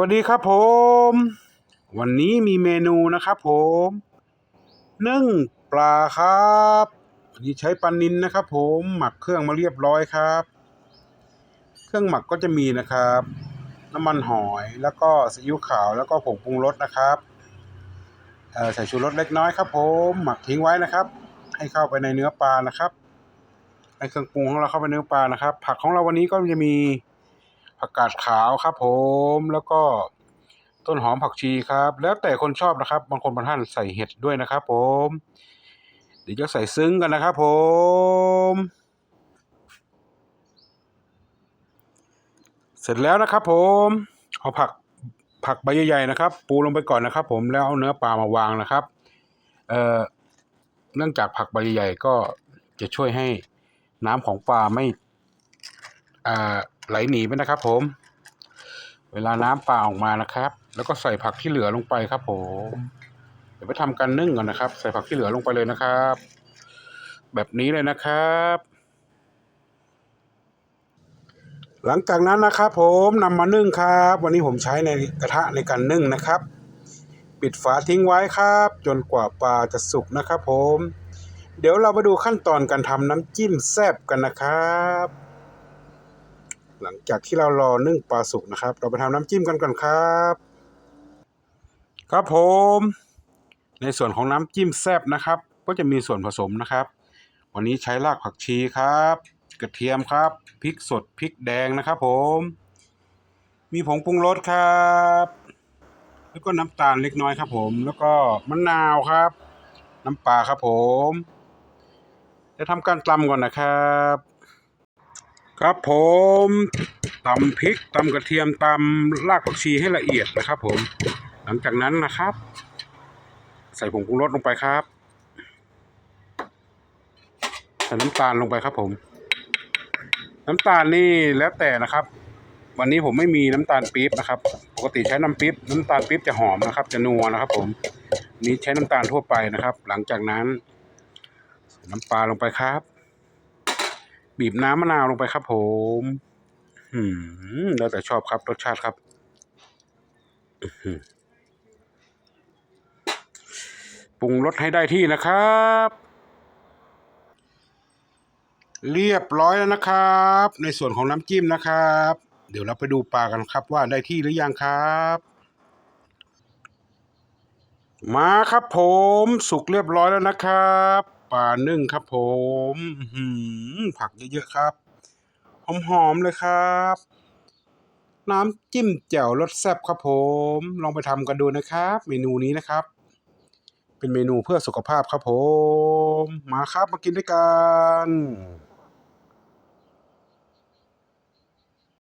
วัสดีครับผม วันนี้มีเมนูนะครับผมนึ่งปลาครับอันนี้ใช้ปลานินนะครับผมหมักเครื่องมาเรียบร้อยครับ เครื่องหมักก็จะมีนะครับ น้ำมันหอยแล้วก็ซีอิ๊วขาวแล้วก็ผงปรุงรสนะครับใส่ชูรสเล็กน้อยครับ ผมหมักทิ้งไว้นะครับ ให้เข้าไปในเนื้อปลานะครับให้เครื่องปรุงของเราเข้าไปในเนื้อปลานะครับ ผักของเราวันนี้ก็จะมี ผักกาดขาวครับผมแล้วก็ต้นหอมผักชีครับ แล้วแต่คนชอบนะครับ บางคนบางท่านใส่เห็ดด้วยนะครับ ผม เดี๋ยวจะใส่ซึ้งกันนะครับ ผม เสร็จแล้วนะครับ ผมเอาผักผักใบใหญ่ๆนะครับ ปูลงไปก่อนนะครับ ผมแล้วเอาเนื้อปลามาวางนะครับเอ่อเนื่องจากผักใบใหญ่ก็จะช่วยให้น้ำของปลาไม่อ่า ไหลหนีไปนะครับ ผม เวลาน้ำปลาออกมานะครับ แล้วก็ใส่ผักที่เหลือลงไปครับ ผม เดี๋ยวไปทำการนึ่งก่อนนะครับ ใส่ผักที่เหลือลงไปเลยนะครับ แบบนี้เลยนะครับ หลังจากนั้นนะครับ ผมนำมานึ่งครับ วันนี้ผมใช้ในกระทะในการนึ่งนะครับ ปิดฝาทิ้งไว้ครับ จนกว่าปลาจะสุกนะครับ ผม เดี๋ยวเรามาดูขั้นตอนการทำน้ำจิ้มแซ่บกันนะครับ หลังจากที่เรารอนึ่งปลาสุกนะครับ เราไปทำน้ำจิ้มกันก่อนครับ ครับผม ในส่วนของน้ำจิ้มแซ่บนะครับ ก็จะมีส่วนผสมนะครับ วันนี้ใช้รากผักชีครับ กระเทียมครับพริกสดพริกแดงนะครับ ผม มีผงปรุงรสครับ แล้วก็น้ำตาลเล็กน้อยครับ ผม แล้วก็มะนาวครับ น้ำปลาครับผม จะทำการตำก่อนนะครับ ครับผมตำพริกตำกระเทียมตำรากผักชีให้ละเอียดนะครับ ผม หลังจากนั้นนะครับ ใส่ผงปรุงรสลงไปครับใส่น้ำตาลลงไปครับผม น้ำตาลนี่แล้วแต่นะครับ วันนี้ผมไม่มีน้ำตาลปี๊บนะครับ ปกติใช้น้ำปี๊บน้ำตาลปี๊บจะหอมนะครับ จะนัวนะครับ ผมนี้ใช้น้ำตาลทั่วไปนะครับ หลังจากนั้น น้ำปลาลงไปครับ บีบน้ำมะนาวลงไปครับผมอืมแล้วแต่ชอบครับรสชาติครับปรุงรสให้ได้ที่นะครับ เรียบร้อยแล้วนะครับ ในส่วนของน้ำจิ้มนะครับ เดี๋ยวเราไปดูปลากันครับว่าได้ที่หรือยังครับมาครับผมสุกเรียบร้อยแล้วนะครับ ปลานึ่งครับผมผักเยอะๆครับ หอมๆเลยครับ น้ำจิ้มแจ่วรสแซ่บครับผม ลองไปทำกันดูนะครับ เมนูนี้นะครับ เป็นเมนูเพื่อสุขภาพครับผม มาครับมากินด้วยกัน